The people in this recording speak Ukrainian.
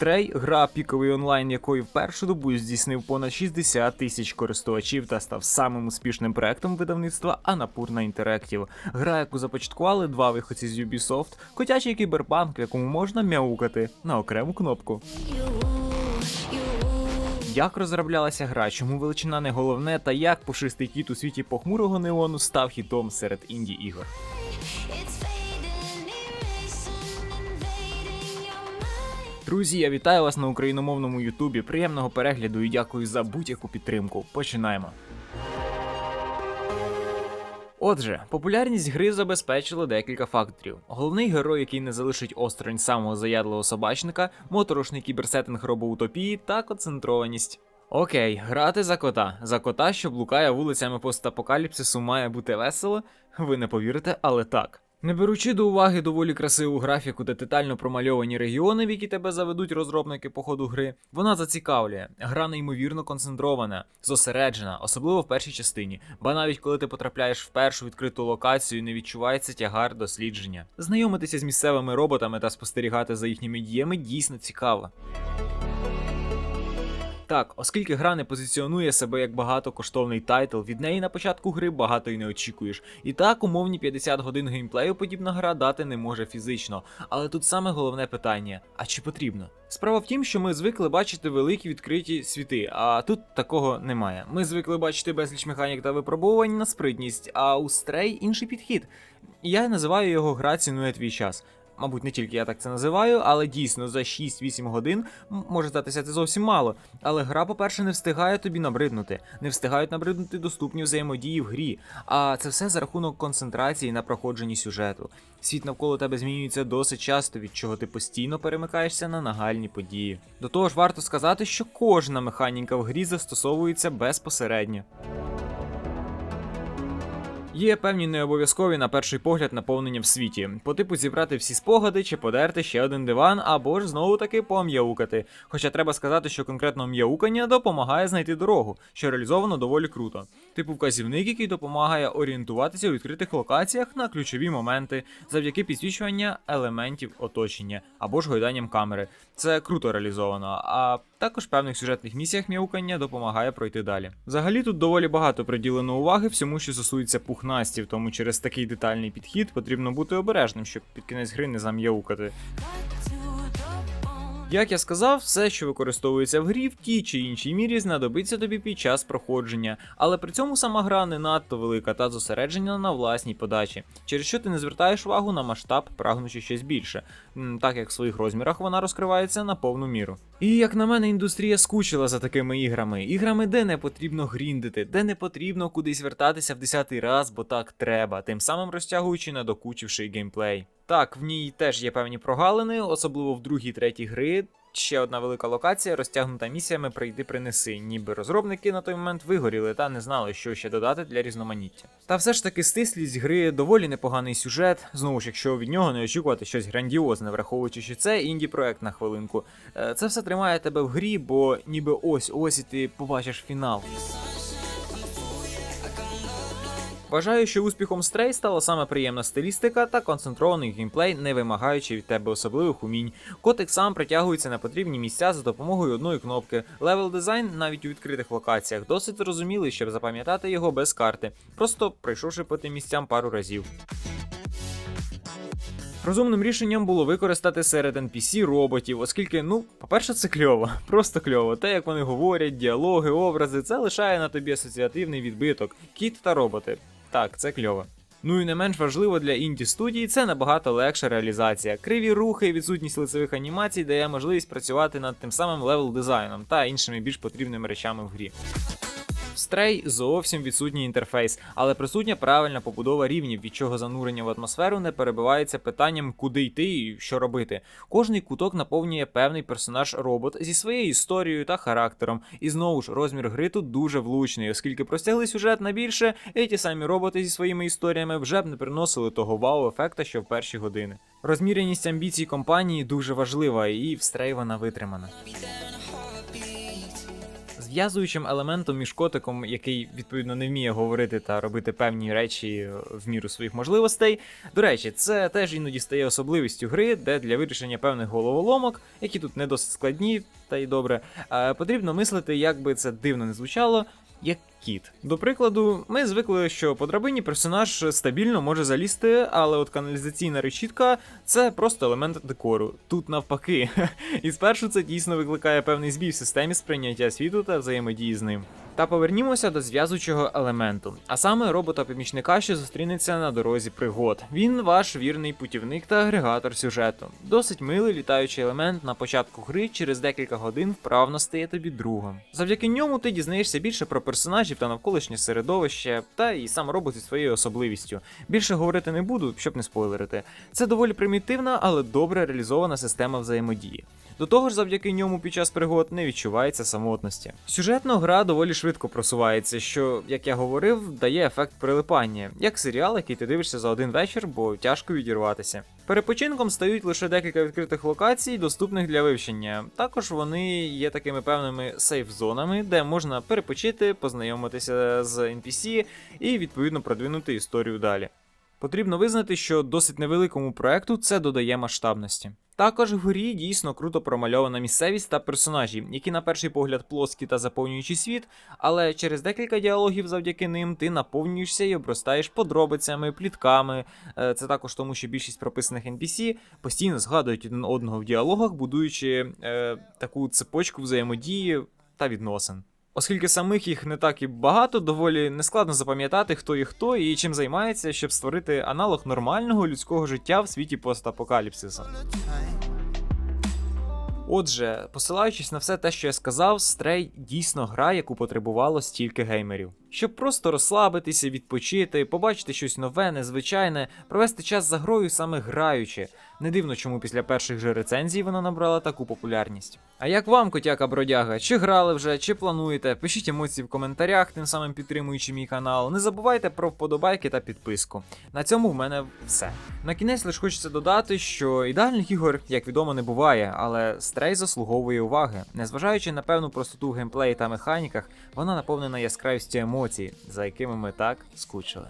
Stray, гра піковий онлайн, якої в першу добу здійснив понад 60 тисяч користувачів та став самим успішним проектом видавництва Annapurna Interactive. Гра, яку започаткували два виходці з Ubisoft, котячий кіберпанк, в якому можна мяукати на окрему кнопку. Як розроблялася гра, чому величина не головне, та як пушистий кіт у світі похмурого неону став хітом серед інді ігор. Друзі, я вітаю вас на україномовному Ютубі. Приємного перегляду і дякую за будь-яку підтримку. Починаємо. Отже, популярність гри забезпечило декілька факторів. Головний герой, який не залишить осторонь самого заядлого собачника, моторошний кіберсеттинг робоутопії та концентрованість. Окей, грати за кота. За кота, що блукає вулицями постапокаліпсису, має бути весело. Ви не повірите, але так. Не беручи до уваги доволі красиву графіку та детально промальовані регіони, в які тебе заведуть розробники по ходу гри, вона зацікавлює. Гра неймовірно концентрована, зосереджена, особливо в першій частині, бо навіть коли ти потрапляєш в першу відкриту локацію, не відчувається тягар дослідження. Знайомитися з місцевими роботами та спостерігати за їхніми діями дійсно цікаво. Так, оскільки гра не позиціонує себе як багатокоштовний тайтл, від неї на початку гри багато й не очікуєш. І так, умовні 50 годин геймплею подібна гра дати не може фізично. Але тут саме головне питання: а чи потрібно? Справа в тім, що ми звикли бачити великі відкриті світи, а тут такого немає. Ми звикли бачити безліч механік та випробувань на спритність, а у Stray інший підхід. Я називаю його гра цінує твій час. Мабуть, не тільки я так це називаю, але дійсно за 6-8 годин може здатися це зовсім мало. Але гра, по-перше, не встигає тобі набриднути, не встигають набриднути доступні взаємодії в грі. А це все за рахунок концентрації на проходженні сюжету. Світ навколо тебе змінюється досить часто, від чого ти постійно перемикаєшся на нагальні події. До того ж, варто сказати, що кожна механіка в грі застосовується безпосередньо. Є певні необов'язкові на перший погляд наповнення в світі, по типу зібрати всі спогади чи подерти ще один диван, або ж знову таки пом'яукати. Хоча треба сказати, що конкретно м'яукання допомагає знайти дорогу, що реалізовано доволі круто. Типу вказівник, який допомагає орієнтуватися у відкритих локаціях на ключові моменти завдяки підсвічування елементів оточення або ж гойданням камери. Це круто реалізовано. А також в певних сюжетних місіях м'яукання допомагає пройти далі. Взагалі тут доволі багато приділено уваги всьому, що стосується пухнастів, тому через такий детальний підхід потрібно бути обережним, щоб під кінець гри не зам'яукати. Як я сказав, все, що використовується в грі, в тій чи іншій мірі знадобиться тобі під час проходження, але при цьому сама гра не надто велика та зосереджена на власній подачі, через що ти не звертаєш увагу на масштаб, прагнучи щось більше, так як в своїх розмірах вона розкривається на повну міру. І як на мене, індустрія скучила за такими іграми, іграми, де не потрібно гріндити, де не потрібно кудись вертатися в десятий раз, бо так треба, тим самим розтягуючи надокучивший геймплей. Так, в ній теж є певні прогалини, особливо в другій третій гри. Ще одна велика локація, розтягнута місіями прийди принеси, ніби розробники на той момент вигоріли та не знали, що ще додати для різноманіття. Та все ж таки стислість гри, доволі непоганий сюжет. Знову ж, якщо від нього не очікувати щось грандіозне, враховуючи, що це інді проект на хвилинку. Е, Це все тримає тебе в грі, бо ніби ось ось і ти побачиш фінал. Вважаю, що успіхом Stray стала саме приємна стилістика та концентрований геймплей, не вимагаючи від тебе особливих умінь. Котик сам притягується на потрібні місця за допомогою одної кнопки. Левел дизайн навіть у відкритих локаціях досить зрозумілий, щоб запам'ятати його без карти, просто пройшовши по тим місцям пару разів. Розумним рішенням було використати серед NPC роботів, оскільки, ну, по-перше, це кльово, просто кльово. Те, як вони говорять, діалоги, образи, це лишає на тобі асоціативний відбиток. Кіт та роботи. Так, це кльово. Ну і не менш важливо для інді студії це набагато легша реалізація. Криві рухи і відсутність лицевих анімацій дає можливість працювати над тим самим левел дизайном та іншими більш потрібними речами в грі. Stray зовсім відсутній інтерфейс, але присутня правильна побудова рівнів, від чого занурення в атмосферу не перебивається питанням, куди йти і що робити. Кожний куток наповнює певний персонаж робот зі своєю історією та характером. І знову ж розмір гри тут дуже влучний, оскільки простягли сюжет на більше, і ті самі роботи зі своїми історіями вже б не приносили того вау-ефекта, що в перші години. Розміреність амбіцій компанії дуже важлива, і в Stray вона витримана. Зв'язуючим елементом між котиком, який відповідно не вміє говорити та робити певні речі в міру своїх можливостей. До речі, це теж іноді стає особливістю гри, де для вирішення певних головоломок, які тут не досить складні, та й добре, е, потрібно мислити, як би це дивно не звучало. Як кіт. До прикладу, ми звикли, що по драбині персонаж стабільно може залізти, але от каналізаційна решітка це просто елемент декору. Тут навпаки. І спершу це дійсно викликає певний збій в системі сприйняття світу та взаємодії з ним. Та повернімося до зв'язуючого елементу, а саме робота-помічника, що зустрінеться на дорозі пригод. Він ваш вірний путівник та агрегатор сюжету. Досить милий літаючий елемент на початку гри через декілька годин вправно стає тобі другом. Завдяки ньому ти дізнаєшся більше про персонажів та навколишнє середовище, та і сам робот зі своєю особливістю. Більше говорити не буду, щоб не спойлерити. Це доволі примітивна, але добре реалізована система взаємодії. До того ж, завдяки ньому під час пригод не відчувається самотності. Сюжетно гра доволі швидко просувається, що, як я говорив, дає ефект прилипання, як серіал, який ти дивишся за один вечір, бо тяжко відірватися. Перепочинком стають лише декілька відкритих локацій, доступних для вивчення. Також вони є такими певними сейф-зонами, де можна перепочити, познайомитися з NPC і відповідно продвинути історію далі. Потрібно визнати, що досить невеликому проекту це додає масштабності. Також в грі дійсно круто промальована місцевість та персонажі, які на перший погляд плоскі та заповнюючи світ, але через декілька діалогів завдяки ним ти наповнюєшся і обростаєш подробицями, плітками. Е, Це також тому, що більшість прописаних NPC постійно згадують один одного в діалогах, будуючи е, таку цепочку взаємодії та відносин. Оскільки самих їх не так і багато, доволі нескладно запам'ятати, хто і хто і чим займається, щоб створити аналог нормального людського життя в світі постапокаліпсиса. Отже, посилаючись на все те, що я сказав, Стрей дійсно гра, яку потребувало стільки геймерів. Щоб просто розслабитися, відпочити, побачити щось нове, незвичайне, провести час за грою саме граючи. Не дивно, чому після перших же рецензій вона набрала таку популярність. А як вам, котяка бродяга? Чи грали вже, чи плануєте? Пишіть емоції в коментарях, тим самим підтримуючи мій канал. Не забувайте про вподобайки та підписку. На цьому в мене все. На кінець лише хочеться додати, що ідеальних ігор, як відомо, не буває, але Stray заслуговує уваги. Незважаючи на певну простоту в геймплеї та механіках, вона наповнена яскравістю емоцій, за якими ми так скучили.